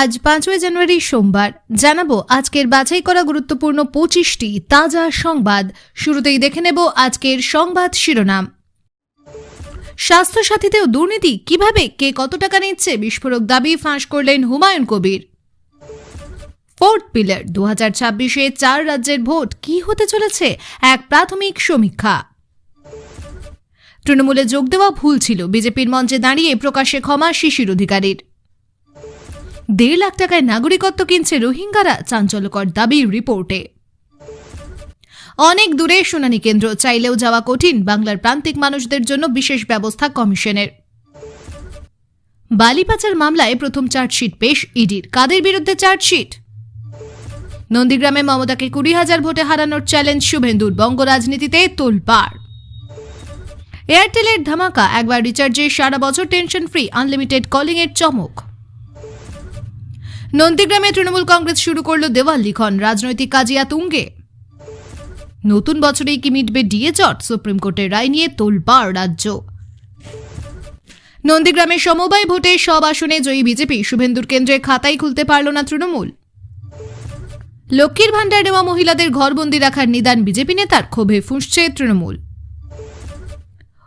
আজ পাঁচই জানুয়ারি সোমবার। জানাব, আজকের বাছাই করা গুরুত্বপূর্ণ পঁচিশটি তাজা সংবাদ। শুরুতেই দেখে নেব আজকের সংবাদ শিরোনাম। স্বাস্থ্যসাথীতেও দুর্নীতি কীভাবে, কে কত টাকা নিচ্ছে, বিস্ফোরক দাবি ফাঁস করলেন হুমায়ুন কবির। ফোর্থ পিলার দু হাজার ছাব্বিশে চার রাজ্যের ভোট কি হতে চলেছে, এক প্রাথমিক সমীক্ষা। তৃণমূলে যোগ দেওয়া ভুল ছিল, বিজেপির মঞ্চে দাঁড়িয়ে প্রকাশ্যে ক্ষমা শিশির অধিকারীর। দেড় লাখ টাকায় নাগরিকত্ব কিনছে রোহিঙ্গারা, চাঞ্চল্যকর দাবি রিপোর্টে। অনেক দূরে শুনানি কেন্দ্র, চাইলেও যাওয়া কঠিন, বাংলার প্রান্তিক মানুষদের জন্য বিশেষ ব্যবস্থা কমিশনের। বালিপাচার মামলায় প্রথম চার্জশিট পেশ ইডির। কাদের বিরুদ্ধে চার্জশিট? নন্দীগ্রামে মমতাকে কুড়ি হাজার ভোটে হারানোর চ্যালেঞ্জ শুভেন্দুর বঙ্গ রাজনীতিতে তোলপাড়। এয়ারটেলের ধামাকা, একবার রিচার্জে সারা বছর টেনশন ফ্রি, আনলিমিটেড কলিং এর চমক। নন্দীগ্রামে তৃণমূল কংগ্রেস শুরু করল দেওয়াল লিখন। রাজনৈতিক কাজিয়া তুঙ্গে নতুন বছরেই কি মিটবে ডিএ চট? সুপ্রিম কোর্টের রায় নিয়ে তোলপাড় রাজ্য। নন্দীগ্রামে সমবায় ভোটে সব আসনে জয়ী বিজেপি। শুভেন্দুর কেন্দ্রে খাতাই খুলতে পারল না তৃণমূল। লক্ষ্মীর ভাণ্ডার নেওয়া মহিলাদের ঘরবন্দি রাখার নিদান বিজেপি নেতার ক্ষোভে ফুঁসছে তৃণমূল।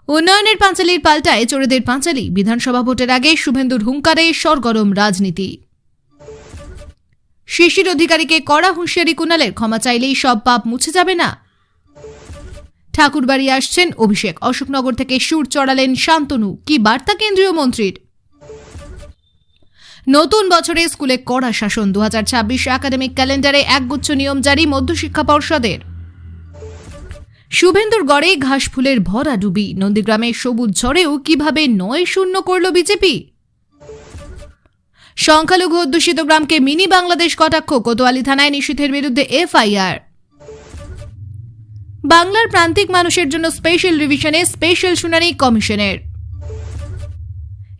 উন্নয়নের পাঁচালির পাল্টায় চোরেদের পাঁচালি। বিধানসভা ভোটের আগে শুভেন্দুর হুঙ্কারে সরগরম রাজনীতি। শিশির অধিকারীকে কড়া হুঁশিয়ারি কুণালের, ক্ষমা চাইলেই সব পাপ মুছে যাবে না। ঠাকুরবাড়ি আসছেন অভিষেক। অশোকনগর থেকে সুর চড়ালেন শান্তনু। কি বার্তা কেন্দ্রীয় মন্ত্রীর? নতুন বছরে স্কুলে কড়া শাসন। দু একাডেমিক ক্যালেন্ডারে একগুচ্ছ নিয়ম জারি মধ্যশিক্ষা পর্ষদের। শুভেন্দুর গড়ে ঘাস ফুলের ভরা ডুবি। নন্দীগ্রামে সবুজ ঝড়েও কীভাবে নয় শূন্য করল বিজেপি? সংখ্যালঘু অধ্যুষিত গ্রামকে মিনি বাংলাদেশ কটাক্ষ, কোতোয়ালি থানায় নিষিদ্ধের বিরুদ্ধে এফআইআর। বাংলার প্রান্তিক মানুষের জন্য স্পেশাল রিভিশনে স্পেশাল শুনানি কমিশনের।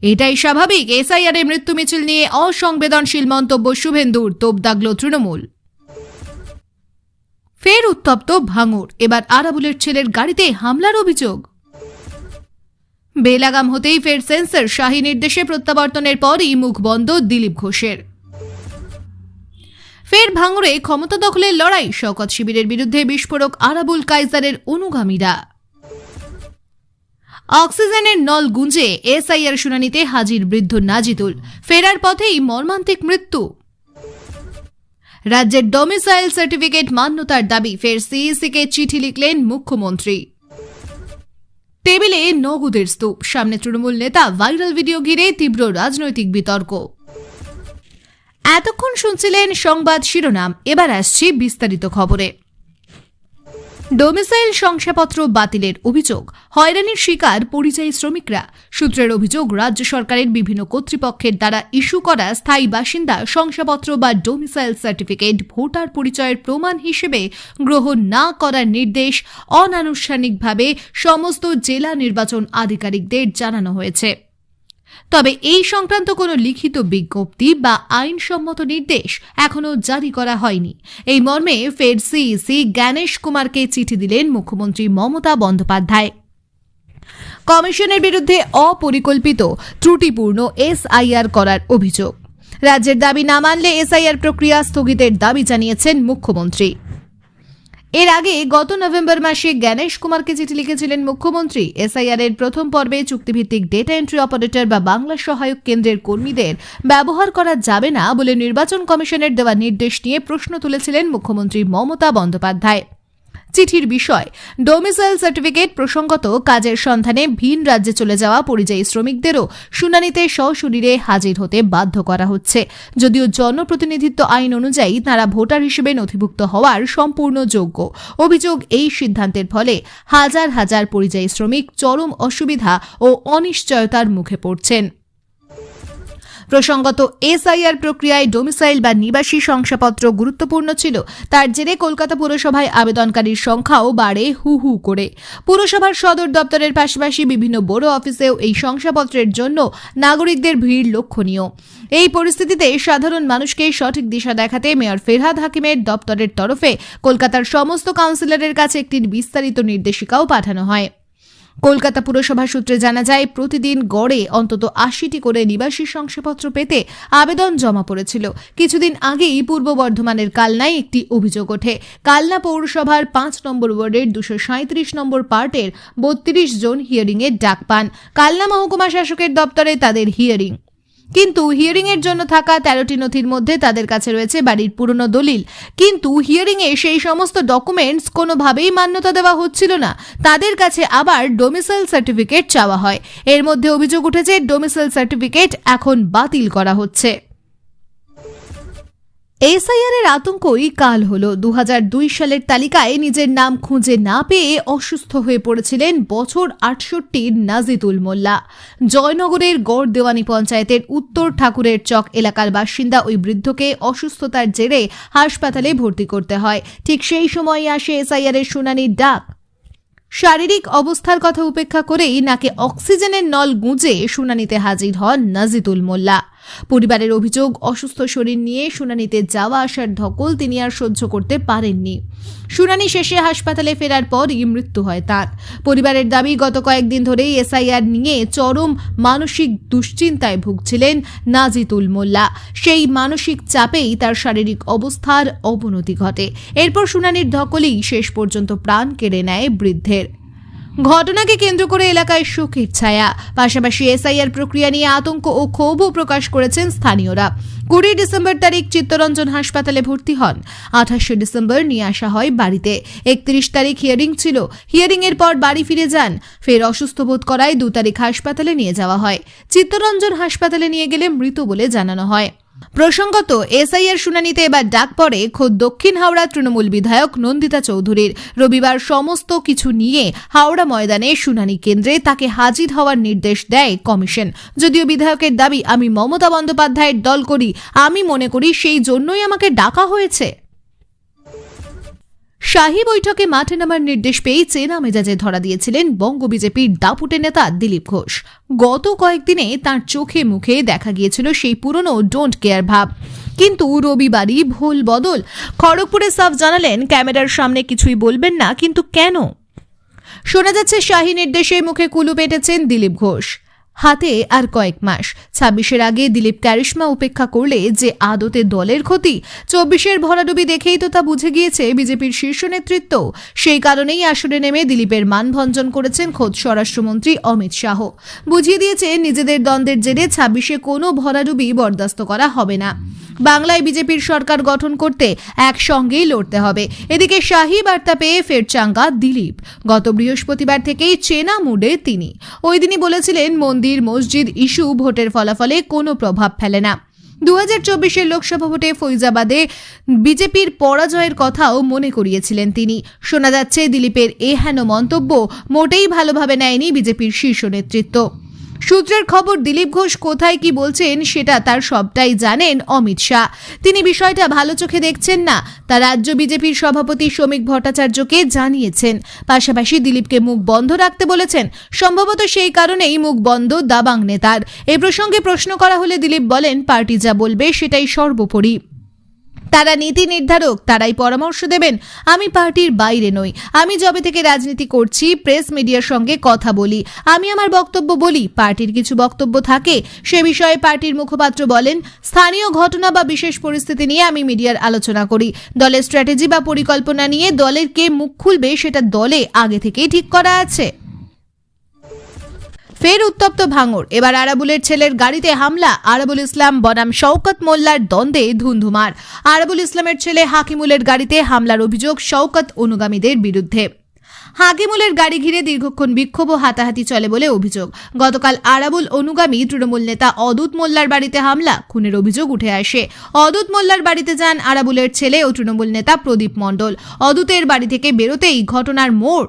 এটাই স্বাভাবিক, এসআইআর এর মৃত্যু মিছিল নিয়ে অসংবেদনশীল মন্তব্য শুভেন্দুর, তোপ দাগল তৃণমূল। ফের উত্তপ্ত ভাঙর, এবার আরাবুলের ছেলের গাড়িতে হামলার অভিযোগ। বেলাগাম হতেই ফের সেন্সর শাহী নির্দেশে প্রত্যাবর্তনের পরই মুখ বন্ধ দিলীপ ঘোষের। ফের ভাঙড়ে ক্ষমতা দখলের লড়াই শকত শিবিরের বিরুদ্ধে বিস্ফোরক আরাবুল কাইজারের অনুগামীরা। অক্সিজেনের নল গুঞ্জে এসআইআর শুনানিতে হাজির বৃদ্ধ নাজিদুল, ফেরার পথেই মর্মান্তিক মৃত্যু। রাজ্যের ডোমিসাইল সার্টিফিকেট মান্যতার দাবি, ফের সিইসিকে চিঠি লিখলেন মুখ্যমন্ত্রী। টেবিলে নগদের স্তূপ। সামনে তৃণমূল নেতা ভাইরাল ভিডিও ঘিরে তীব্র রাজনৈতিক বিতর্ক। এতক্ষণ শুনছিলেন সংবাদ শিরোনাম। এবার আসছি বিস্তারিত খবরে। ডোমিসাইল শংসাপত্র বাতিলের অভিযোগ। হয়রানির শিকার পরিযায়ী শ্রমিকরা। সূত্রের অভিযোগ, রাজ্য সরকারের বিভিন্ন কর্তৃপক্ষের দ্বারা ইস্যু করা স্থায়ী বাসিন্দা শংসাপত্র বা ডোমিসাইল সার্টিফিকেট ভোটার পরিচয়ের প্রমাণ হিসেবে গ্রহণ না করার নির্দেশ অনানুষ্ঠানিকভাবে সমস্ত জেলা নির্বাচন আধিকারিকদের জানানো হয়েছে। তবে এই সংক্রান্ত কোনো লিখিত বিজ্ঞপ্তি বা আইনসম্মত নির্দেশ এখনও জারি করা হয়নি। এই মর্মে ফের সিইসি জ্ঞানেশ কুমারকে চিঠি দিলেন মুখ্যমন্ত্রী মমতা বন্দ্যোপাধ্যায়। কমিশনের বিরুদ্ধে অপরিকল্পিত, ত্রুটিপূর্ণ এসআইআর করার অভিযোগ। রাজ্যের দাবি না মানলে এসআইআর প্রক্রিয়া স্থগিতের দাবি জানিয়েছেন মুখ্যমন্ত্রী। এর আগে গত নভেম্বর মাসে জ্ঞানেশ কুমারকে চিঠি লিখেছিলেন মুখ্যমন্ত্রী। এসআইআর এর প্রথম পর্বে চুক্তিভিত্তিক ডেটা এন্ট্রি অপারেটর বা বাংলা সহায়ক কেন্দ্রের কর্মীদের ব্যবহার করা যাবে না বলে নির্বাচন কমিশনের দেওয়া নির্দেশ নিয়ে প্রশ্ন তুলেছিলেন মুখ্যমন্ত্রী মমতা বন্দ্যোপাধ্যায়। চিঠির বিষয়। ডোমিসাইল সার্টিফিকেট প্রসঙ্গত কাজের সন্ধানে ভিন রাজ্যে চলে যাওয়া পরিযায়ী শ্রমিকদেরও শুনানিতে সশরীরে হাজির হতে বাধ্য করা হচ্ছে। যদিও জনপ্রতিনিধিত্ব আইন অনুযায়ী তারা ভোটার হিসেবে নথিভুক্ত হওয়ার সম্পূর্ণ যোগ্য। অভিযোগ এই সিদ্ধান্তের ফলে হাজার হাজার পরিযায়ী শ্রমিক চরম অসুবিধা ও অনিশ্চয়তার মুখে পড়ছেন। প্রসঙ্গত, এসআইআর প্রক্রিয়ায় ডোমিসাইল বা নিবাসী শংসাপত্র গুরুত্বপূর্ণ ছিল। তার জেরে কলকাতা পুরসভায় আবেদনকারীর সংখ্যাও বাড়ে হু হু করে। পুরসভার সদর দপ্তরের পাশাপাশি বিভিন্ন বড় অফিসেও এই শংসাপত্রের জন্য নাগরিকদের ভিড় লক্ষণীয়। এই পরিস্থিতিতে সাধারণ মানুষকে সঠিক দিশা দেখাতে মেয়র ফেরহাদ হাকিমের দপ্তরের তরফে কলকাতার সমস্ত কাউন্সিলরের কাছে একটি বিস্তারিত নির্দেশিকাও পাঠানো হয়। কলকাতা পুরসভা সূত্রে জানা যায়, প্রতিদিন গড়ে অন্তত আশিটি করে নিবাসী শংসাপত্র পেতে আবেদন জমা পড়েছিল। কিছুদিন আগেই পূর্ব বর্ধমানের কালনায় একটি অভিযোগ ওঠে। কালনা পৌরসভার পাঁচ নম্বর ওয়ার্ডের দুশো সাঁত্রিশ নম্বর পার্টের বত্রিশ জন হিয়ারিংয়ের ডাক পান। কালনা মহকুমা শাসকের দপ্তরে তাদের হিয়ারিং কিন্তু হিয়ারিং এর জন্য থাকা তেরোটি নথির মধ্যে তাদের কাছে রয়েছে বাড়ির পুরনো দলিল। কিন্তু হিয়ারিং এ সেই সমস্ত ডকুমেন্টস কোনোভাবেই মান্যতা দেওয়া হচ্ছিল না। তাদের কাছে আবার ডোমিসাইল সার্টিফিকেট চাওয়া হয়। এর মধ্যে অভিযোগ উঠেছে ডোমিসাইল সার্টিফিকেট এখন বাতিল করা হচ্ছে। এসআইআর এর আতঙ্কই কাল হলো। দু সালের তালিকায় নিজের নাম খুঁজে না পেয়ে অসুস্থ হয়ে পড়েছিলেন বছর আটষট্টির নাজিতুল মোল্লা। জয়নগরের গড় দেওয়ানি পঞ্চায়েতের উত্তর ঠাকুরের চক এলাকার বাসিন্দা ওই বৃদ্ধকে অসুস্থতার জেরে হাসপাতালে ভর্তি করতে হয়। ঠিক সেই সময় আসে এসআইআর এর শুনানির ডাক। শারীরিক অবস্থার কথা উপেক্ষা করেই নাকে অক্সিজেনের নল গুঁজে শুনানিতে হাজির হন নাজিদুল মোল্লা। পরিবারের অভিযোগ, অসুস্থ শরীর নিয়ে শুনানিতে যাওয়া আসার ধকল তিনি আর সহ্য করতে পারেননি। শুনানি শেষে হাসপাতালে ফেরার পরই মৃত্যু হয় তার। পরিবারের দাবি, গত কয়েকদিন ধরেই এসআইআর নিয়ে চরম মানসিক দুশ্চিন্তায় ভুগছিলেন নাজিতুল মোল্লা। সেই মানসিক চাপেই তার শারীরিক অবস্থার অবনতি ঘটে। এরপর শুনানির ধকলেই শেষ পর্যন্ত প্রাণ কেড়ে নেয় বৃদ্ধের। ঘটনাকে কেন্দ্র করে এলাকায় শোকের ছায়া। পাশাপাশি এসআইআর প্রক্রিয়া নিয়ে আতঙ্ক ও ক্ষোভও প্রকাশ করেছেন স্থানীয়রা। কুড়ি ডিসেম্বর তারিখ চিত্তরঞ্জন হাসপাতালে ভর্তি হন। আঠাশে ডিসেম্বর নিয়ে আসা হয় বাড়িতে। একত্রিশ তারিখ হিয়ারিং ছিল। হিয়ারিং এর পর বাড়ি ফিরে যান। ফের অসুস্থ বোধ করায় দু তারিখ হাসপাতালে নিয়ে যাওয়া হয়। চিত্তরঞ্জন হাসপাতালে নিয়ে গেলে মৃত বলে জানানো হয়। প্রসঙ্গত, এসআইআর শুনানিতে এবার ডাক পড়ে খোদ দক্ষিণ হাওড়া তৃণমূল বিধায়ক নন্দিতা চৌধুরীর। রবিবার সমস্ত কিছু নিয়ে হাওড়া ময়দানে শুনানি কেন্দ্রে তাকে হাজির হওয়ার নির্দেশ দেয় কমিশন। যদিও বিধায়কের দাবি, আমি মমতা বন্দ্যোপাধ্যায়ের দল করি, আমি মনে করি সেই জন্যই আমাকে ডাকা হয়েছে। শাহী বৈঠকে মাঠে নামার নির্দেশ পেয়ে চেনা মেজাজে ধরা দিয়েছিলেন বঙ্গ বিজেপির দাপুটে নেতা দিলীপ ঘোষ। গত কয়েকদিনে তার চোখে মুখে দেখা গিয়েছিল সেই পুরনো ডোন্ট কেয়ার ভাব। কিন্তু রবিবারই ভুল বদল। খড়গপুরে সাফ জানালেন, ক্যামেরার সামনে কিছুই বলবেন না, কিন্তু কেন? শোনা যাচ্ছে শাহী নির্দেশে মুখে কুলু পেটেছেন দিলীপ ঘোষ। হাতে আর কয়েক মাস। ছাব্বিশের আগে দিলীপ ক্যারিশমা উপেক্ষা করলে যে আদতে দলের ক্ষতি, চব্বিশের ভরাডুবি দেখেই তো তা বুঝে গিয়েছে বিজেপির শীর্ষ নেতৃত্ব। সেই কারণেই আসরে নেমে দিলীপের মানভঞ্জন করেছেন খোদ স্বরাষ্ট্রমন্ত্রী অমিত শাহ। বুঝিয়ে দিয়েছে, নিজেদের দ্বন্দ্বের জেরে ছাব্বিশে কোনো ভরাডুবি বরদাস্ত করা হবে না। বাংলায় বিজেপির সরকার গঠন করতে একসঙ্গেই লড়তে হবে। এদিকে শাহী বার্তা পেয়ে ফের চাঙ্গা দিলীপ। গত বৃহস্পতিবার থেকেই চেনা মুডে তিনি। ওই দিনই বলেছিলেন, মন্দির, মসজিদ ইস্যু ভোটের ফলাফলে কোনো প্রভাব ফেলে না। দু হাজার চব্বিশের লোকসভা ভোটে ফৈজাবাদে বিজেপির পরাজয়ের কথাও মনে করিয়েছিলেন তিনি। শোনা যাচ্ছে, দিলীপের এ হেন মন্তব্য মোটেই ভালোভাবে নেয়নি বিজেপির শীর্ষ নেতৃত্ব। সূত্রের খবর, দিলীপ ঘোষ কোথায় কি বলছেন সেটা তার সবটাই জানেন অমিত শাহ। তিনি বিষয়টা ভালো চোখে দেখছেন না, তা রাজ্য বিজেপির সভাপতি শ্রমিক ভট্টাচার্যকে জানিয়েছেন। পাশাপাশি দিলীপকে মুখ বন্ধ রাখতে বলেছেন, সম্ভবত সেই কারণেই মুখ বন্ধ দাবাং নেতার। এ প্রসঙ্গে প্রশ্ন করা হলে দিলীপ বলেন, পার্টি যা বলবে সেটাই সর্বোপরি। তারা নীতি নির্ধারক, তারাই পরামর্শ দেবেন। আমি পার্টির বাইরে নই। আমি যবে থেকে রাজনীতি করছি, প্রেস মিডিয়ার সঙ্গে কথা বলি। আমি আমার বক্তব্য বলি, পার্টির কিছু বক্তব্য থাকে। সে বিষয়ে পার্টির মুখপাত্র বলেন, স্থানীয় ঘটনা বা বিশেষ পরিস্থিতি নিয়ে আমি মিডিয়ার আলোচনা করি। দলের স্ট্র্যাটেজি বা পরিকল্পনা নিয়ে দলের কে মুখ খুলবে সেটা দলে আগে থেকেই ঠিক করা আছে। ফের উত্তপ্ত ভাঙর। এবার আরাবুলের ছেলের গাড়িতে হামলা। আরাবুল ইসলাম, বনাম শওকত মোল্লার দ্বন্দ্বে ধুন্ধুমার। আরাবুল ইসলামের ছেলে হাকিমুলের গাড়িতে হামলার অভিযোগ শওকত অনুগামীদের বিরুদ্ধে। হাকিমুলের গাড়ি ঘিরে দীর্ঘক্ষণ বিক্ষোভ ও হাতাহাতি চলে বলে অভিযোগ। গতকাল আরাবুল অনুগামী তৃণমূল নেতা অদূত মোল্লার বাড়িতে হামলা। খুনের অভিযোগ উঠে আসে। অদূত মোল্লার বাড়িতে যান আরাবুলের ছেলে ও তৃণমূল নেতা প্রদীপ মণ্ডল। অদূতের বাড়ি থেকে বেরোতেই ঘটনার মোড়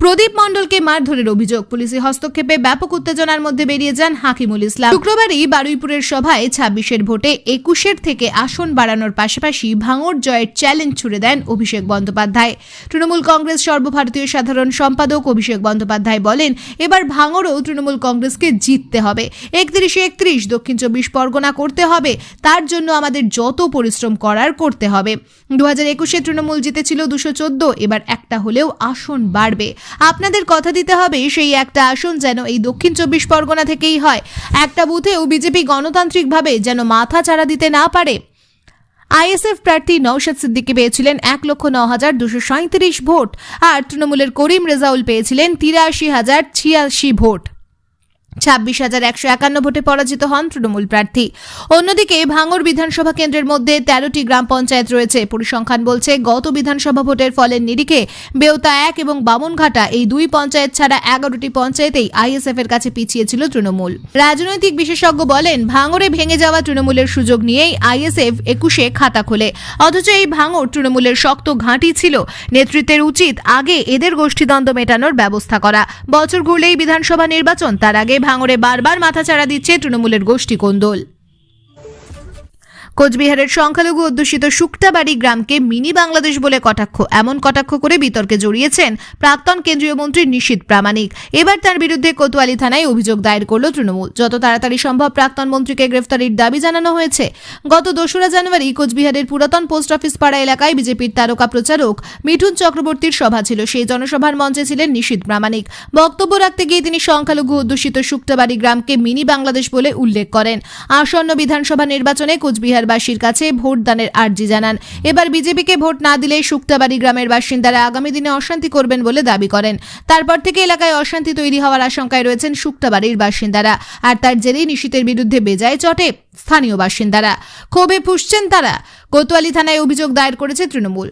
প্রদীপ মণ্ডলকে মারধরের অভিযোগ। পুলিশি হস্তক্ষেপে ব্যাপক উত্তেজনার মধ্যে বেরিয়ে যান হাকিমুল ইসলাম। শুক্রবারই বারুইপুরের সভায় ছাব্বিশের ভোটে একুশের থেকে আসন বাড়ানোর পাশাপাশি ভাঙর জয়ের চ্যালেঞ্জ ছুড়ে দেন অভিষেক বন্দ্যোপাধ্যায়। তৃণমূল কংগ্রেস সর্বভারতীয় সাধারণ সম্পাদক অভিষেক বন্দ্যোপাধ্যায় বলেন, এবার ভাঙরও তৃণমূল কংগ্রেসকে জিততে হবে। একত্রিশে একত্রিশ, দক্ষিণ চব্বিশ পরগনা করতে হবে। তার জন্য আমাদের যত পরিশ্রম করার করতে হবে। দু হাজার একুশে তৃণমূল জিতেছিল দুশো চোদ্দ, এবার একটা হলেও আসন বাড়বে। আপনাদের কথা দিতে হবে, সেই একটা আসন যেন এই দক্ষিণ চব্বিশ পরগনা থেকেই হয়। একটা বুথেও বিজেপি গণতান্ত্রিকভাবে যেন মাথা চাড়া দিতে না পারে। আইএসএফ প্রার্থী নওশাদ সিদ্দিকী পেয়েছিলেন এক লক্ষ ন হাজার দুশো সাঁত্রিশ ভোট, আর তৃণমূলের করিম রেজাউল পেয়েছিলেন তিরাশি হাজার ছিয়াশি ভোট। ছাব্বিশ হাজার একশো একান্ন ভোটে পরাজিত হন তৃণমূল প্রার্থী। অন্যদিকে ভাঙর বিধানসভা কেন্দ্রের মধ্যে তেরোটি গ্রাম পঞ্চায়েত রয়েছে। পরিসংখ্যান বলছে, গত বিধানসভা ভোটের ফলের নিরিখে বেওতা এক এবং বামনঘাটা এই দুই পঞ্চায়েত ছাড়া এগারোটি পঞ্চায়েতেই আইএসএফ এর কাছে পিছিয়েছিল তৃণমূল। রাজনৈতিক বিশেষজ্ঞ বলেন ভাঙরে ভেঙে যাওয়া তৃণমূলের সুযোগ নিয়েই আইএসএফ একুশে খাতা খোলে। অথচ এই ভাঙর তৃণমূলের শক্ত ঘাঁটি ছিল। নেতৃত্বের উচিত আগে এদের গোষ্ঠীদ্বন্দ্ব মেটানোর ব্যবস্থা করা। বছর ঘুরলেই বিধানসভা নির্বাচন, তার আগে ভাঙরে বারবার মাথাচাড়া দিচ্ছে তৃণমূলের গোষ্ঠী কোন্দল। কোচবিহারের সংখ্যালঘু অধ্যুষিত শুক্তাবাড়ি গ্রামকে মিনি বাংলাদেশ বলে কটাক্ষ। এমন কটাক্ষ করে বিতর্কে জড়িয়েছেন প্রাক্তন কেন্দ্রীয় মন্ত্রী নিশীত প্রামাণিক। এবার তার বিরুদ্ধে কোতোয়ালি থানায় অভিযোগ দায়ের করল তৃণমূল। যত তাড়াতাড়ি সম্ভব প্রাক্তন মন্ত্রীকে গ্রেফতারির দাবি জানানো হয়েছে। গত দোসরা জানুয়ারি কোচবিহারের পুরাতন পোস্ট অফিস পাড়া এলাকায় বিজেপির তারকা প্রচারক মিঠুন চক্রবর্তীর সভা ছিল। সেই জনসভার মঞ্চে ছিলেন নিশীত প্রামাণিক। বক্তব্য রাখতে গিয়ে তিনি সংখ্যালঘু অধ্যুষিত শুক্তাবাড়ি গ্রামকে মিনি বাংলাদেশ বলে উল্লেখ করেন। আসন্ন বিধানসভা নির্বাচনে কোচবিহারবাসীর কাছে ভোটদানের আর্জি জানান। এবার বিজেপিকে ভোট না দিলে শুক্তাবাড়ি গ্রামের বাসিন্দারা আগামী দিনে অশান্তি করবেন বলে দাবি করেন। তারপর থেকে এলাকায় অশান্তি তৈরি হওয়ার আশঙ্কায় রয়েছেন শুক্তাবাড়ির বাসিন্দারা। আর তার জেরেই নিশীতের বিরুদ্ধে বেজায় চটে স্থানীয় বাসিন্দারা। ক্ষোভে ফুসছেন তারা। কোতোয়ালি থানায় অভিযোগ দায়ের করেছে তৃণমূল।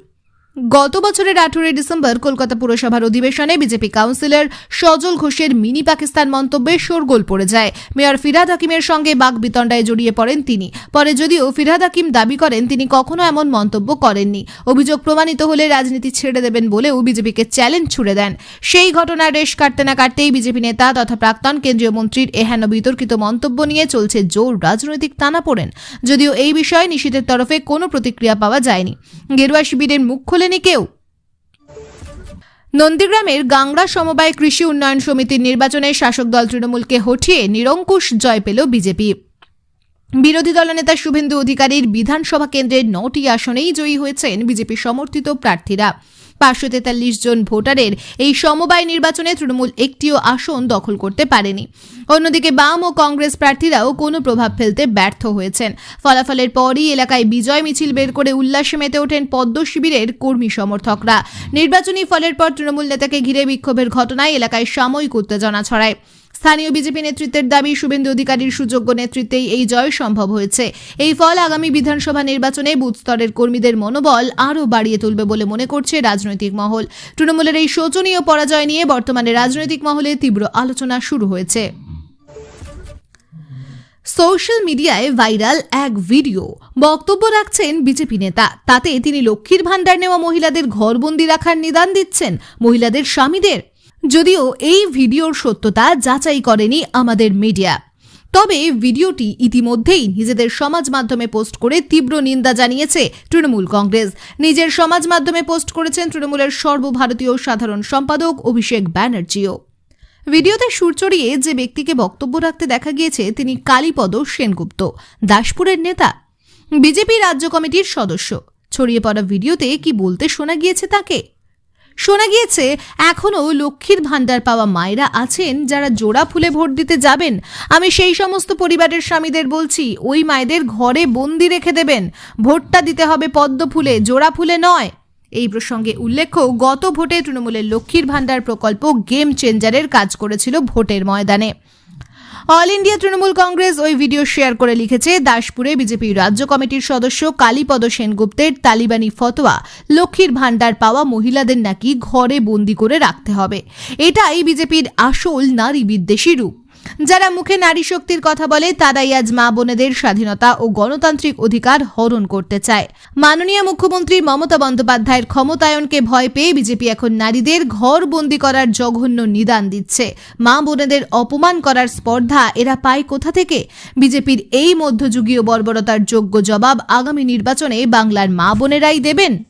গত বছরের আঠেরোই ডিসেম্বর কলকাতা পুরসভার অধিবেশনে বিজেপি কাউন্সিলর সজল ঘোষের মিনি পাকিস্তান মন্তব্যে শোরগোল পড়ে যায়। মেয়র ফিরাদ হাকিমের সঙ্গে বাক বিতণ্ডায় জড়িয়ে পড়েন তিনি। পরে যদিও ফিরাদ হাকিম দাবি করেন, তিনি কখনো এমন মন্তব্য করেননি। অভিযোগ প্রমাণিত হলে রাজনীতি ছেড়ে দেবেন বলেও বিজেপিকে চ্যালেঞ্জ ছুড়ে দেন। সেই ঘটনার রেশ কাটতে না কাটতেই বিজেপি নেতা তথা প্রাক্তন কেন্দ্রীয় মন্ত্রীর এহেন বিতর্কিত মন্তব্য নিয়ে চলছে জোর রাজনৈতিক টানাপোড়েন। যদিও এই বিষয়ে নিষিদ্ধের তরফে কোনো প্রতিক্রিয়া পাওয়া যায়নি। গেরুয়া শিবিরের মুখ খোলেনি কেউ। নন্দীগ্রামের গাংড়া সমবায় কৃষি উন্নয়ন সমিতির নির্বাচনে শাসক দল তৃণমূলকে হঠিয়ে নিরঙ্কুশ জয় পেল বিজেপি। বিরোধী দলনেতা শুভেন্দু অধিকারীর বিধানসভা কেন্দ্রের নটি আসনেই জয়ী হয়েছেন বিজেপি সমর্থিত প্রার্থীরা। পাঁচশো তেতাল্লিশ জন ভোটারের এই সমবায় নির্বাচনে তৃণমূল একটিও আসন দখল করতে পারেনি। অন্যদিকে বাম ও কংগ্রেস প্রার্থীরাও কোনো প্রভাব ফেলতে ব্যর্থ হয়েছেন। ফলাফলের পরই এলাকায় বিজয় মিছিল বের করে উল্লাসে মেতে ওঠেন পদ্ম শিবিরের কর্মী সমর্থকরা। নির্বাচনী ফলের পর তৃণমূল নেতাকে ঘিরে বিক্ষোভের ঘটনায় এলাকায় সাময়িক উত্তেজনা ছড়ায়। স্থানীয় বিজেপি নেতৃত্বের দাবি, শুভেন্দু অধিকারীর সুযোগ্য নেতৃত্বেই এই জয় সম্ভব হয়েছে। এই ফল আগামী বিধানসভা নির্বাচনে বুথ স্তরের কর্মীদের মনোবল আরও বাড়িয়ে তুলবে বলে মনে করছে রাজনৈতিক মহল। তৃণমূলের এই শোচনীয় পরাজয় নিয়ে বর্তমানে রাজনৈতিক মহলে তীব্র আলোচনা শুরু হয়েছে। সোশ্যাল মিডিয়ায় ভাইরাল এক ভিডিও। বক্তব্য রাখছেন বিজেপি নেতা। তাতে তিনি লক্ষ্মীর ভাণ্ডার নেওয়া মহিলাদের ঘরবন্দি রাখার নিদান দিচ্ছেন। মহিলাদের স্বামীদের যদিও এই ভিডিওর সত্যতা যাচাই করেনি আমাদের মিডিয়া। তবে ভিডিওটি ইতিমধ্যেই নিজেদের সমাজ মাধ্যমে পোস্ট করে তীব্র নিন্দা জানিয়েছে তৃণমূল কংগ্রেস। নিজের সমাজ মাধ্যমে পোস্ট করেছেন তৃণমূলের সর্বভারতীয় সাধারণ সম্পাদক অভিষেক ব্যানার্জিও। ভিডিওতে সুর চড়িয়ে যে ব্যক্তিকে বক্তব্য রাখতে দেখা গিয়েছে তিনি কালীপদ সেনগুপ্ত, দাসপুরের নেতা। বিজেপি রাজ্য কমিটির সদস্য। ছড়িয়ে পড়া ভিডিওতে কি বলতে শোনা গিয়েছে তাকে? শোনা গিয়েছে, এখনও লক্ষ্মীর ভাণ্ডার পাওয়া মায়েরা আছেন যারা জোড়া ফুলে ভোট দিতে যাবেন। আমি সেই সমস্ত পরিবারের স্বামীদের বলছি, ওই মায়েদের ঘরে বন্দি রেখে দেবেন। ভোটটা দিতে হবে পদ্ম ফুলে, জোড়া ফুলে নয়। এই প্রসঙ্গে উল্লেখ্য, গত ভোটে তৃণমূলের লক্ষ্মীর ভাণ্ডার প্রকল্প গেম চেঞ্জারের কাজ করেছিল ভোটের ময়দানে। অল ইন্ডিয়া তৃণমূল কংগ্রেস ওই ভিডিও শেয়ার করে লিখেছে, দাসপুরে বিজেপি রাজ্য কমিটির সদস্য কালীপদ সেনগুপ্তের তালিবানি ফতোয়া, লক্ষ্মীর ভাণ্ডার পাওয়া মহিলাদের নাকি ঘরে বন্দি করে রাখতে হবে। এটাই বিজেপির আসল নারী বিদ্বেষী রূপ। যারা মুখে নারী শক্তির কথা বলে, তারাই আজ মা বোনেদের স্বাধীনতা ও গণতান্ত্রিক অধিকার হরণ করতে চায়। মাননীয় মুখ্যমন্ত্রী মমতা বন্দ্যোপাধ্যায়ের ক্ষমতায়নকে ভয় পেয়ে বিজেপি এখন নারীদের ঘর বন্দি করার জঘন্য নিদান দিচ্ছে। মা বোনেদের অপমান করার স্পর্ধা এরা পায় কোথা থেকে? বিজেপির এই মধ্যযুগীয় বর্বরতার যোগ্য জবাব আগামী নির্বাচনে বাংলার মা বোনেরাই দেবেন।